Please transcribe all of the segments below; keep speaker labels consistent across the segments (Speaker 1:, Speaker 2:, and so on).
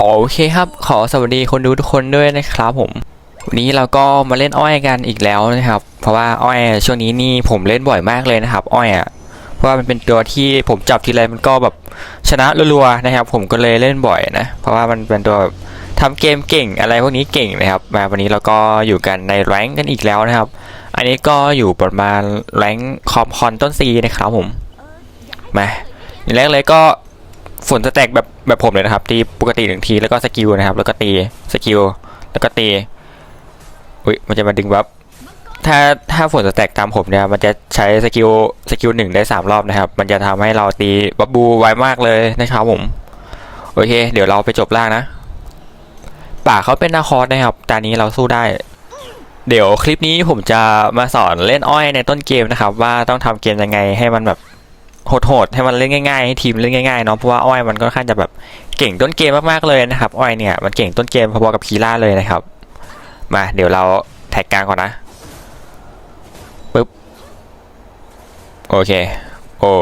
Speaker 1: โอเคครับ ขอสวัสดีคนดูทุกคนด้วยนะครับผม วันนี้เราก็มาเล่นอ้อยกันอีกแล้วนะครับ เพราะว่าอ้อยช่วงนี้นี่ผมเล่นบ่อยมากเลยนะครับ อ้อยอะ เพราะว่ามันเป็นตัวที่ผมจับทีไรมันก็แบบชนะรัวๆนะครับ ผมก็เลยเล่นบ่อยนะ เพราะว่ามันเป็นตัวแบบทำเกมเก่งอะไรพวกนี้เก่งนะครับ มาวันนี้เราก็อยู่กันในแรงกันอีกแล้วนะครับ อันนี้ก็อยู่ประมาณแรงคอมคอนต้นซีนะครับผม มาอย่างแรกเลยก็ ฝนสแต็กแบบแบบผมเลยนะครับ ตีปกติหนึ่งทีแล้วก็สกิลนะครับ แล้วก็ตีสกิลแล้วก็ตีอุ้ยมันจะมาดึงบัฟถ้าถ้าฝนสแต็กตามผมเนี่ยมันจะใช้สกิลสกิลหนึ่งได้สามรอบนะครับ มันจะทำให้เราตีบัฟบูไวมากเลยนะครับผมโอเค เดี๋ยวเราไปจบล่างนะ ป่าเขาเป็นนาคอสนะครับตอนนี้เราสู้ได้ เดี๋ยวคลิปนี้ผมจะมาสอนเล่นอ้อยในต้นเกมนะครับ ว่าต้องทำเกมยังไงให้มันแบบ โหดๆให้มันเล่นง่ายๆให้ทีมเล่นง่ายๆเนาะเพราะว่าอ้อยมันก็ค่อนข้างจะแบบเก่งต้นเกมมากๆเลยนะครับอ้อยเนี่ยมันเก่งต้นเกมพอๆกับคีล่าเลยนะครับ มาเดี๋ยวเราแท็กกลางก่อนนะปึ๊บโอเค โอ้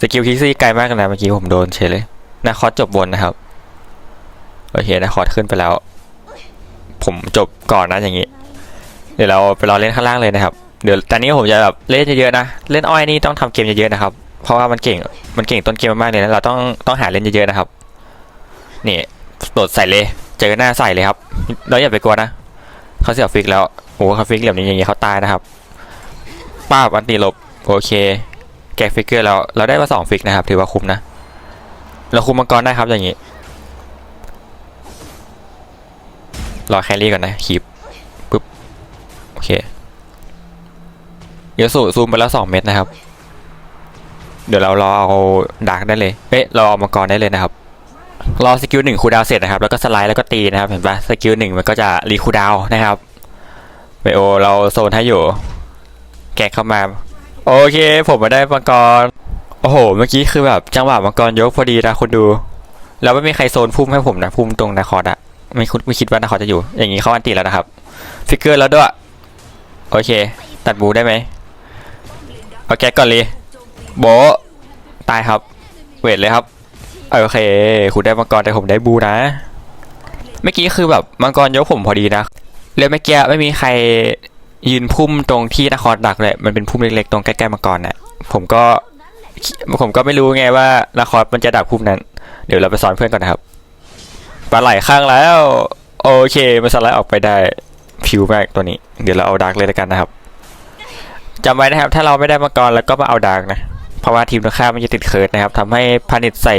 Speaker 1: สกิลคิกซี่ไกลมากเลยนะเมื่อกี้ผมโดนเฉยเลยนาคอสจบบนนะครับโอเคนาคอสขึ้นไปแล้ว ผมจบก่อนนะอย่างนี้ เดี๋ยวเราไปรอเล่นข้างล่างเลยนะครับเดี๋ยวตอนนี้ผมจะแบบเล่นเยอะๆนะ เล่นอ้อยนี่ต้องทำเกมเยอะๆนะครับ เพราะว่ามันเก่ง มันเก่งต้นเกมมากๆเลยนะเราต้องต้องหาเล่นเยอะๆนะครับ นี่โดดใส่เลย เจอหน้าใส่เลยครับเราอย่าไปกลัวนะเขาเสียฟิกแล้วโอ้เขาฟิกเหลี่ยมนี้อย่างนี้เขาตายนะครับป้าบอันตีหลบโอเค แกฟิกเกอร์แล้วเราได้มาสองฟิกนะครับ ถือว่าคุ้มนะ เราคุมมังกรได้ครับอย่างนี้รอแครี่ก่อนนะคีบโอเคเดี๋ยวสูซูมไปแล้วสองเม็ดนะครับ เดี๋ยวเรารอเอาดาร์กได้เลย เอ๊ะเราเอามังกรได้เลยนะครับ รอสกิลหนึ่งคูดาวเสร็จนะครับ แล้วก็สไลด์แล้วก็ตีนะครับ เห็นปะสกิลหนึ่งมันก็จะรีคูดาวนะครับไบโอเราโซนให้อยู่ แกะเข้ามา โอเค ผมมาได้มังกร โอ้โห เมื่อกี้คือแบบจังหวะมังกรยกพอดีนะคุณดู แล้วไม่มีใครโซนพุ่มให้ผมนะพุ่มตรงนาคอร์ดอะไม่คุไม่คิดว่านาคอร์ดจะอยู่ อย่างนี้เขาอันตีแล้วนะครับ ฟิกเกอร์แล้วด้วย โอเค ตัดบูได้ไหมเอาแก๊กก่อนเลย โบะตายครับ เวทเลยครับ โอเค คุณได้มังกรแต่ผมได้บูนะ เมื่อกี้คือแบบมังกรยกผมพอดีนะแล้วเมื่อกี้ไม่มีใครยืนพุ่มตรงที่นครดักเลย มันเป็นพุ่มเล็กๆตรงใกล้ๆมังกรน่ะ ผมก็ ผมก็ไม่รู้ไงว่านครมันจะดักพุ่มนั้น เดี๋ยวเราไปสอนเพื่อนก่อนนะครับปลาไหลข้างแล้ว โอเคมันสไลด์ออกไปได้ผิวมากตัวนี้ เดี๋ยวเราเอาดาร์กเลยแล้วกันนะครับจำไว้นะครับ ถ้าเราไม่ได้มังกรแล้วก็มาเอาดาร์กนะ เพราะว่าทีมตรงข้ามมันจะติดเคิร์ดนะครับทำให้พานิชใส่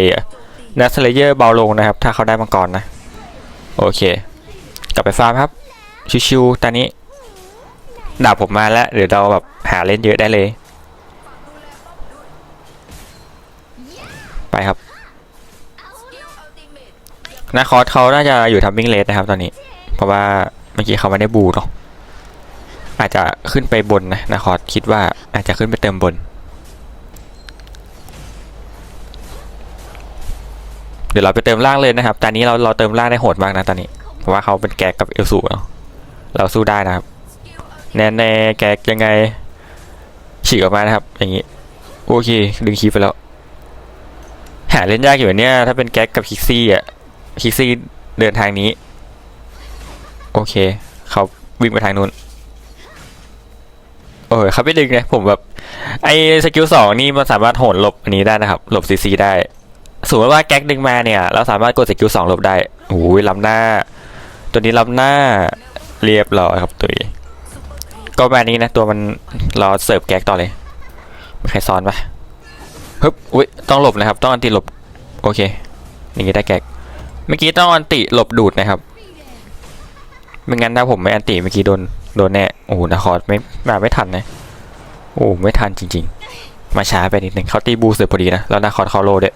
Speaker 1: นัสเลเยอร์เบาลงนะครับ ถ้าเขาได้มังกรนะ โอเค กลับไปฟาร์มครับ ชิวๆตอนนี้ดาบผมมาแล้ว เดี๋ยวเราแบบหาเล่นเยอะได้เลย ไปครับนาคอสเขาน่าจะอยู่ทัมมิ่งเลสนะครับตอนนี้ เพราะว่าเมื่อกี้เขาไม่ได้บูเนาะอาจจะขึ้นไปบนนะนะคอร์ดคิดว่าอาจจะขึ้นไปเติมบน เดี๋ยวเราไปเติมล่างเลยนะครับ ตอนนี้เราเราเติมล่างได้โหดมากนะตอนนี้ เพราะว่าเขาเป็นแก๊กกับเอลสูเนาะเราสู้ได้นะครับ แน่แน่แก๊กยังไงฉีกออกมานะครับ อย่างนี้โอเค ดึงคีไปแล้ว หาเล่นยากอยู่เนี่ย ถ้าเป็นแก๊กกับคิกซี่อะคิกซี่เดินทางนี้ โอเค เขาวิ่งไปทางนู้นโอ้ยเขาไม่ดึงนะผมแบบ ไอ้สกิลสองนี่มันสามารถโหนหลบอันนี้ได้นะครับ หลบซีซีได้ สมมติว่าแก๊กดึงมาเนี่ย เราสามารถกดสกิลสองหลบได้โอ้ยล้ำหน้า ตัวนี้ล้ำหน้าเรียบร้อยครับตัวนี้ก็แบบนี้นะ ตัวมันรอเสิร์ฟแก๊กต่อเลยมีใครซ้อนปะฮึบอุ้ยต้องหลบนะครับ ต้องอันติหลบ โอเคอย่างงี้ได้แก๊กเมื่อกี้ต้องอันติหลบดูดนะครับไม่งั้นถ้าผมไม่อันติเมื่อกี้โดนโดนแน่โอ้โหนาคอร์ดไม่มาไม่ทันนะโอ้ไม่ทันจริง ๆ มาช้าไปนิดนึงเขาตีบูเสร็จพอดีนะแล้วนาคอร์ดเขาโลด้วย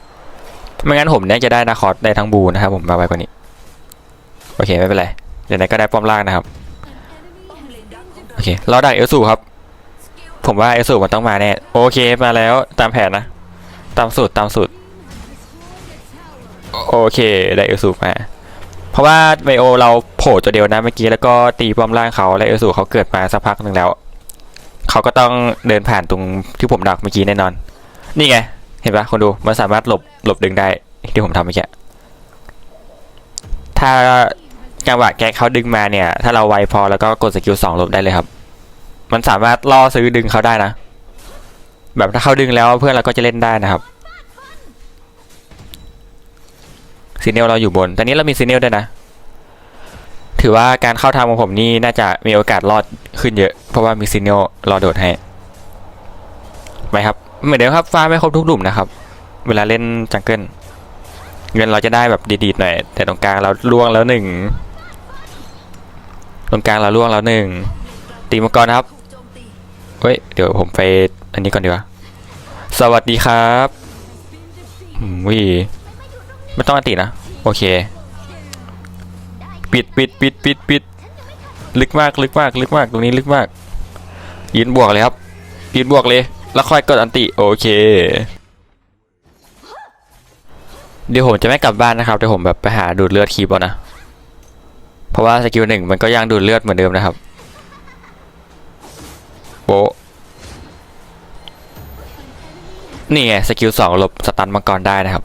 Speaker 1: ไม่งั้นผมเนี่ยจะได้นาคอร์ดได้ทั้งบูนะครับผมมาไวกว่านี้ โอเคไม่เป็นไรเดี๋ยวไหนก็ได้ป้อมล่างนะครับ โอเค เราดักเอลสูครับ ผมว่าเอลสูมันต้องมาแน่ โอเคมาแล้วตามแผนนะ ตามสูตรตามสูตร โอเคได้เอลสูมา เพราะว่าไบโอเราโผล่ตัวเดียวนะเมื่อกี้แล้วก็ตีป้อมล่างเขาและเอลสูเขาเกิดมาสักพักหนึ่งแล้ว เขาก็ต้องเดินผ่านตรงที่ผมดักเมื่อกี้แน่นอน นี่ไง เห็นปะคนดูมันสามารถหลบหลบดึงได้ที่ผมทำเมื่อกี้ถ้าจังหวะแก๊กเขาดึงมาเนี่ย ถ้าเราไวพอแล้วก็กดสกิลสองหลบได้เลยครับ มันสามารถล่อซื้อดึงเขาได้นะ แบบถ้าเขาดึงแล้วเพื่อนเราก็จะเล่นได้นะครับซีเนลเราอยู่บนตอนนี้เรามีซีเนลด้วยนะ ถือว่าการเข้าทางของผมนี่น่าจะมีโอกาสรอดขึ้นเยอะ เพราะว่ามีซีเนลรอโดดให้ ไปครับ เหมือนเดิมครับฟ้าไม่ครบทุกหลุมนะครับ เวลาเล่นจังเกิลเงินเราจะได้แบบดีๆหน่อย แต่ตรงกลางเราล่วงแล้วหนึ่งตรงกลางเราล่วงแล้วหนึ่งตีมังกรนครับเฮ้ยเดี๋ยวผมไปอันนี้ก่อนดีกว่าสวัสดีครับวิไม่ต้องอตินะ โอเค ปิดปิดปิดปิดปิดลึกมากลึกมากลึกมากตรงนี้ลึกมากยืนบวกเลยครับยืนบวกเลย แล้วค่อยกดอันติโอเค เดี๋ยวผมจะไม่กลับบ้านนะครับเดี๋ยวผมแบบไปหาดูดเลือดคีบเอานะ เพราะว่าสกิลหนึ่งมันก็ยังดูดเลือดเหมือนเดิมนะครับโบนี่ไงสกิลสองหลบสตันมังกรได้นะครับ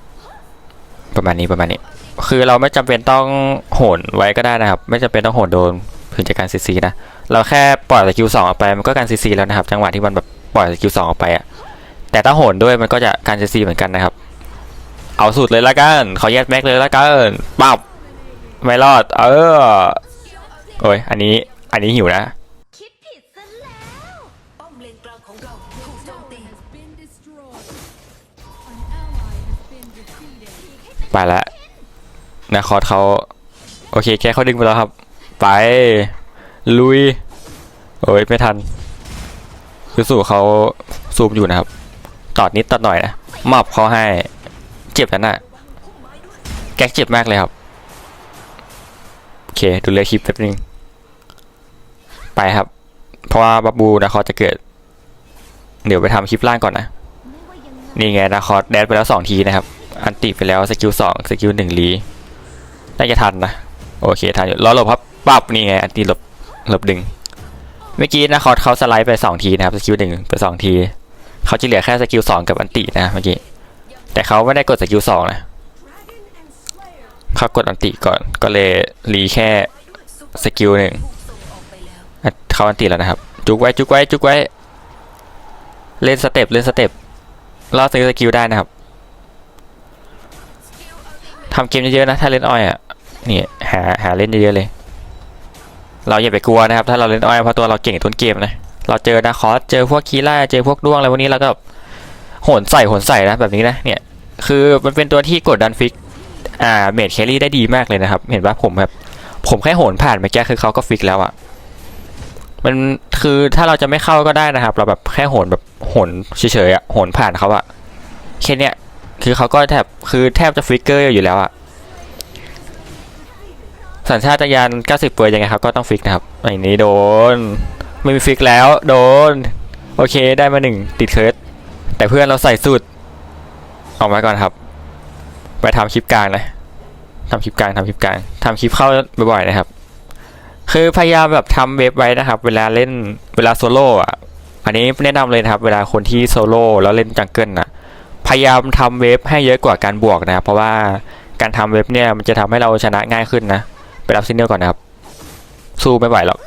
Speaker 1: ประมาณนี้ประมาณนี้ คือเราไม่จำเป็นต้องโหนไว้ก็ได้นะครับ ไม่จำเป็นต้องโหนโดนถึงจะกการซีซีนะ เราแค่ปล่อยสกิลสองออกไปมันก็การซีซีแล้วนะครับ จังหวะที่มันแบบ ล่อยสกิลสองออกไปอะแต่ถ้าโหนด้วยมันก็จะการซีซีเหมือนกันนะครับ เอาสุดเลยละกันขอแยกแม็กเลยละกันปับไม่รอด เออโอ้ยอันนี้อันนี้หิวนะ
Speaker 2: คิดผิดซะแล้ว
Speaker 3: ป้อมเลนกลางของเราถูกโจมตี
Speaker 4: has been destroyed. An ally has been defeated.
Speaker 1: ไปละนาคอสเขาโอเคแกเขาดึงไปแล้วครับ ไป ลุย โอ้ย ไม่ทัน คือสู่เขาซูมอยู่นะครับตอดนิดตอดหน่อยนะมอบเขาให้เจ็บแล้วน่ะแก๊กเจ็บมากเลยครับโอเคดูเลยคลิปแป๊บนึงไปครับ เพราะว่าบับบูนาคอจะเกิด เดี๋ยวไปทำคลิปล่างก่อนนะนี่ไงนาคอแดดไปแล้วสองทีนะครับ อันติไปแล้วสกิลสองสกิลหนึ่งลีน่าจะทันนะโอเคทันอยู่รอหลบครับปั๊บนี่ไงอันติหลบหลบดึง เมื่อกี้นะเขาเขาสไลด์ไปสองทีนะครับสกิลหนึ่งไปสองทีเขาจะเหลือแค่สกิลสองกับอันตินะเมื่อกี้แต่เขาไม่ได้กดสกิลสองนะเขากดอันติก่อนก็เลยรีแค่สกิลหนึ่งเขาอันติแล้วนะครับ จุกไว้จุกไว้จุกไว้ เล่นสเต็ปเล่นสเต็ปล่อซื้อสกิลได้นะครับทำเกมเยอะๆนะถ้าเล่นอ้อยอะนี่หาหาเล่นเยอะๆเลย เราอย่าไปกลัวนะครับ ถ้าเราเล่นอ้อยเพราะตัวเราเก่งต้นเกมนะ เราเจอนาคอสเจอพวกคีล่าเจอพวกด้วงอะไรพวกนี้เราก็แบบโหนใส่โหนใส่นะแบบนี้นะ เนี่ย คือมันเป็นตัวที่กดดันฟิก อ่าเมดแครี่ได้ดีมากเลยนะครับ เห็นปะผมแบบผมแค่โหนผ่านเมื่อกี้คือเขาก็ฟิกแล้วอะมันคือถ้าเราจะไม่เข้าก็ได้นะครับ เราแบบแค่โหนแบบโหนเฉยๆอะโหนผ่านเขาอะแค่เนี้ยคือเขาก็แทบคือแทบจะฟิกเกอร์อยู่แล้วอะ สัญชาตญาณ90เปอร์ยังไงครับก็ต้องฟิกนะครับไอ้นี้โดน ไม่มีฟิกแล้วโดน โอเคได้มาหนึ่งติดเคิร์ดแต่เพื่อนเราใส่สุด ออกมาก่อนครับ ไปทำคลิปกลางนะทำคลิปกลางทำคลิปกลางทำคลิปเข้าบ่อยๆนะครับ คือพยายามแบบทำเว็บไว้นะครับ เวลาเล่นเวลาโซโล่อะอันนี้แนะนำเลยนะครับ เวลาคนที่โซโล่แล้วเล่นจังเกิลนะพยายามทำเว็บให้เยอะกว่าการบวกนะครับเพราะว่าการทำเว็บเนี่ยมันจะทำให้เราชนะง่ายขึ้นนะ รับซินเนลก่อนนะครับ สู้ไม่ไหวหรอก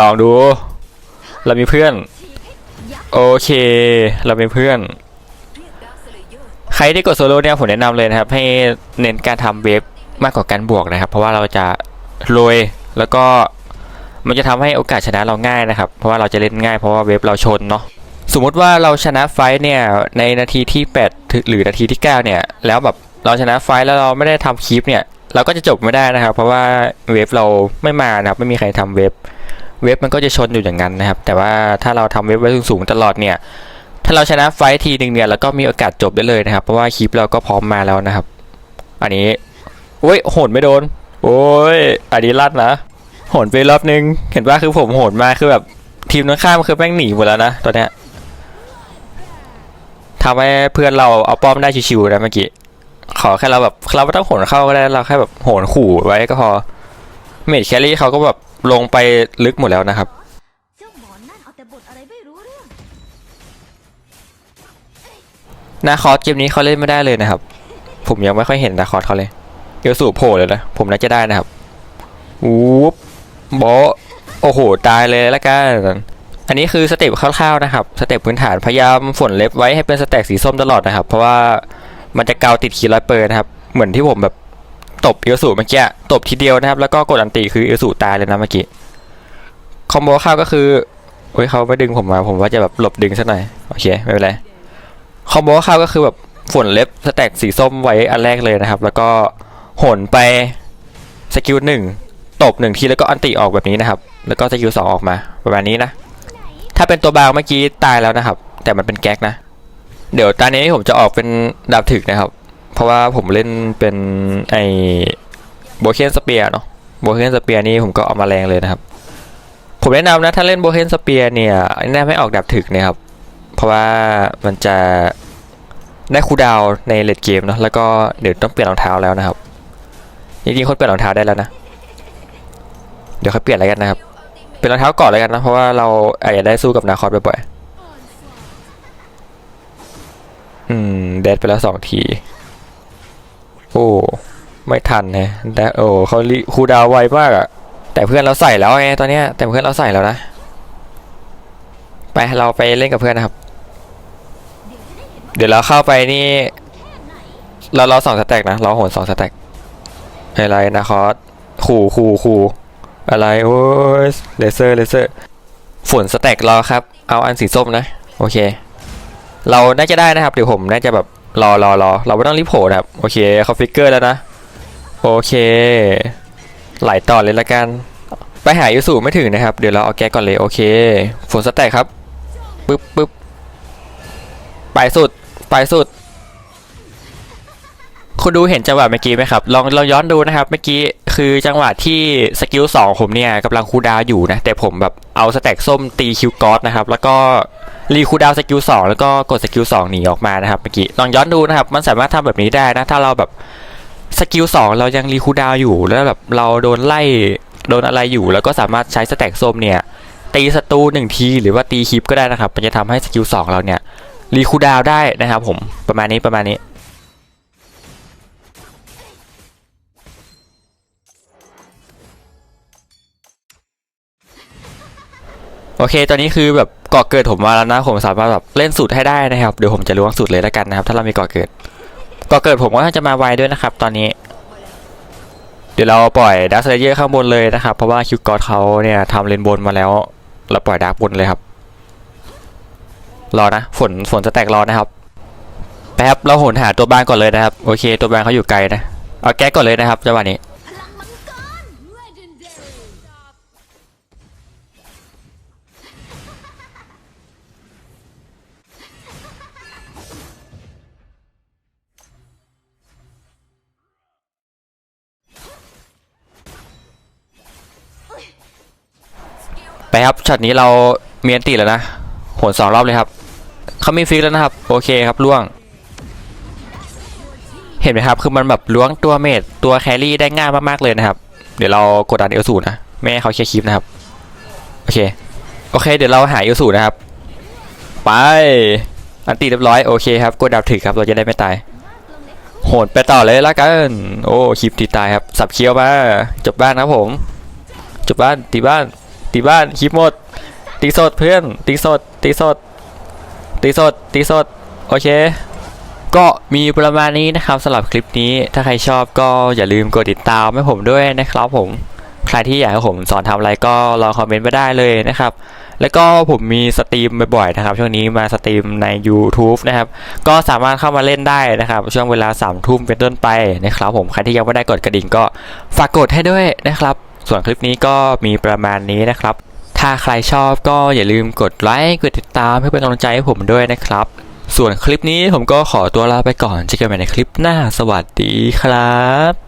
Speaker 1: ลองดู เรามีเพื่อน โอเค เรามีเพื่อน ใครที่กดโซโล่เนี่ยผมแนะนำเลยนะครับ ให้เน้นการทำเวฟมากกว่าการบวกนะครับ เพราะว่าเราจะรวยแล้วก็มันจะทำให้โอกาสชนะเราง่ายนะครับ เพราะว่าเราจะเล่นง่ายเพราะว่าเวฟเราชนเนาะสมมุติว่าเราชนะไฟท์เนี่ยในนาทีที่ 8 หรือนาทีที่ 9 เนี่ย แล้วแบบเราชนะไฟท์แล้วเราไม่ได้ทำคลิปเนี่ย เราก็จะจบไม่ได้นะครับ เพราะว่าเวฟเราไม่มานะครับไม่มีใครทำเวฟเวฟมันก็จะชนอยู่อย่างนั้นนะครับ แต่ว่าถ้าเราทำเวฟไว้สูงๆตลอดเนี่ย ถ้าเราชนะไฟทีหนึ่งเนี่ยแล้วก็มีโอกาสจบได้เลยนะครับ เพราะว่าคลิปเราก็พร้อมมาแล้วนะครับ อันนี้โอ้ยโหนไม่โดน โอ้ยอันนี้ลั่นนะโหนไปรอบนึง เห็นว่าคือผมโหนมาคือแบบทีมตรงข้ามคือแม่งหนีหมดแล้วนะตอนเนี้ยทำให้เพื่อนเราเอาป้อมได้ชิวๆนะเมื่อกี้ ขอแค่เราแบบเราไม่ต้องโหนเข้าก็ได้เราแค่แบบโหนขู่ไว้ก็พอเมดแครี่เขาก็แบบลงไปลึกหมดแล้วนะครับ
Speaker 2: นนั่นเอาแต่บทอรไม่รู้เรื่อง
Speaker 1: นาคอสเกมนี้เขาเล่นไม่ได้เลยนะครับ ผมยังไม่ค่อยเห็นนาคอสเขาเลยเอลสูโผล่เลยนะผมน่าจะได้นะครับวูบบะโอ้โห ตายเลยละกันอันนี้คือสเต็ปคร่าวๆนะครับ สเต็ปพื้นฐานพยายามฝนเล็บไว้ให้เป็นสแต็กสีส้มตลอดนะครับ เพราะว่า มันจะเกาติดคีร้อยเปอร์นะครับ เหมือนที่ผมแบบตบเอลสูเมื่อกี้ตบทีเดียวนะครับ แล้วก็กดอันติคือเอลสูตายเลยนะเมื่อกี้คอมโบข้าวก็คือโอ้ยเขาไม่ดึงผมมาผมว่าจะแบบหลบดึงซะหน่อยโอเคไม่เป็นไรคอมโบข้าวก็คือแบบฝนเล็บสแต็กสีส้มไว้อันแรกเลยนะครับ แล้วก็หนไปสกิลหนึ่งตบหนึ่งทีแล้วก็อันติออกแบบนี้นะครับ แล้วก็สกิลสองออกมาประมาณนี้นะถ้าเป็นตัวบางเมื่อกี้ตายแล้วนะครับ แต่มันเป็นแก๊กนะ เดี๋ยวตอนนี้ผมจะออกเป็นดาบถึกนะครับ เพราะว่าผมเล่นเป็นไอโบเคนสเปียเนาะโบเคนสเปียนี่ผมก็เอามาแรงเลยนะครับ ผมแนะนำนะถ้าเล่นโบเคนสเปียเนี่ยแนะนำให้ออกดาบถึกนะครับ เพราะว่ามันจะได้คูดาวในเลดเกมเนาะแล้วก็เดี๋ยวต้องเปลี่ยนรองเท้าแล้วนะครับจริงๆคนเปลี่ยนรองเท้าได้แล้วนะ เดี๋ยวค่อยเปลี่ยนอะไรกันนะครับ เป็นรองเท้าก่อนเลยกันนะเพราะว่าเราอาจจะได้สู้กับนาคอสบ่อยๆ อืมเดดไปแล้วสองที โอ้ ไม่ทันนะแต่โอ้เขาคูดาวไวมากอะแต่เพื่อนเราใส่แล้วไงตอนเนี้ยแต่เพื่อนเราใส่แล้วนะ ไปเราไปเล่นกับเพื่อนนะครับ เดี๋ยวเราเข้าไปนี่ เราเราสองสแต็กนะเราโหนสองสแต็กอะไรนะคอสขู่ขู่ขู่อะไรโอ้ยเลเซอร์เลเซอร์ฝนสแต็กรอครับ เอาอันสีส้มนะ โอเค เราน่าจะได้นะครับเดี๋ยวผมน่าจะแบบรอรอรอเราไม่ต้องรีบโผล่นะครับโอเคเขาฟิกเกอร์แล้วนะโอเค ไหลต่อเลยละกัน ไปหายูสูไม่ถึงนะครับ เดี๋ยวเราเอาแก๊กก่อนเลยโอเคฝนสแต็กครับปึ๊บปึ๊บไปสุดไปสุด คุณดูเห็นจังหวะเมื่อกี้ไหมครับลองลองย้อนดูนะครับ เมื่อกี้คือจังหวะที่สกิลสองผมเนี่ยกำลังคูดาวอยู่นะ แต่ผมแบบเอาสแต็กส้มตีคิวกอสนะครับ แล้วก็รีคูดาวสกิลสองแล้วก็กดสกิลสองหนีออกมานะครับเมื่อกี้ลองย้อนดูนะครับ มันสามารถทำแบบนี้ได้นะ ถ้าเราแบบสกิลสองเรายังรีคูดาวอยู่ แล้วแบบเราโดนไล่โดนอะไรอยู่ แล้วก็สามารถใช้สแต็กส้มเนี่ยตีศัตรูหนึ่งทีหรือว่าตีคลิปก็ได้นะครับ มันจะทำให้สกิลสองเราเนี่ยรีคูดาวได้นะครับ ผมประมาณนี้ประมาณนี้ โอเค ตอนนี้คือแบบก่อเกิดผมมาแล้วนะ ผมสามารถแบบเล่นสูตรให้ได้นะครับ เดี๋ยวผมจะล้วงสูตรเลยแล้วกันนะครับ ถ้าเรามีก่อเกิด ก่อเกิดผมก็จะมาไวด้วยนะครับ ตอนนี้ เดี๋ยวเราปล่อยดักเลเยอร์ข้างบนเลยนะครับ เพราะว่าคิวกอดเขาเนี่ยทำเลนบนมาแล้ว เราปล่อยดาร์กบนเลยครับ รอนะ ฝนฝนจะแตกรอนะครับ แป๊บ เราหนหาตัวบ้านก่อนเลยนะครับ โอเค ตัวบ้านเขาอยู่ไกลนะ เอาแก๊กก่อนเลยนะครับจังหวะนี้ ไปครับช็อตนี้เราเมียนตีแล้วนะโหนสองรอบเลยครับเขามีฟิกแล้วนะครับ โอเคครับล่วง เห็นไหมครับ คือมันแบบล้วงตัวเมดตัวแครี่ได้ง่ายมากๆเลยนะครับ เดี๋ยวเรากดดันเอลสูนะไม่ให้เขาเคลียร์คลิปนะครับ โอเค โอเค เดี๋ยวเราหาเอลสูนะครับ ไป อันตีเรียบร้อยโอเคครับกดดับถึกครับเราจะได้ไม่ตาย โหนไปต่อเลยละกัน โอ้คลิปตีตายครับ สับเคี้ยวมาจบบ้านนะครับผม จบบ้านตีบ้าน ตีบ้านคลิปหมด ตีสดเพื่อนตีสดตีสดตีสดตีสดโอเค ก็มีประมาณนี้นะครับสำหรับคลิปนี้ถ้าใครชอบก็อย่าลืมกดติดตามให้ผมด้วยนะครับผมใครที่อยากให้ผมสอนทำอะไรก็ลองคอมเมนต์มาได้เลยนะครับ แล้วก็ผมมีสตรีมบ่อยๆนะครับ ช่วงนี้มาสตรีมใน YouTube นะครับ ก็สามารถเข้ามาเล่นได้นะครับ ช่วงเวลา3ามทุ่มเป็นต้นไปนะครับผม ใครที่ยังไม่ได้กดกระดิ่งก็ฝากกดให้ด้วยนะครับ ส่วนคลิปนี้ก็มีประมาณนี้นะครับ ถ้าใครชอบก็อย่าลืมกดไลค์กดติดตามเพื่อเป็นกำลังใจให้ผมด้วยนะครับ ส่วนคลิปนี้ผมก็ขอตัวลาไปก่อนเจอกันใหม่ในคลิปหน้าสวัสดีครับ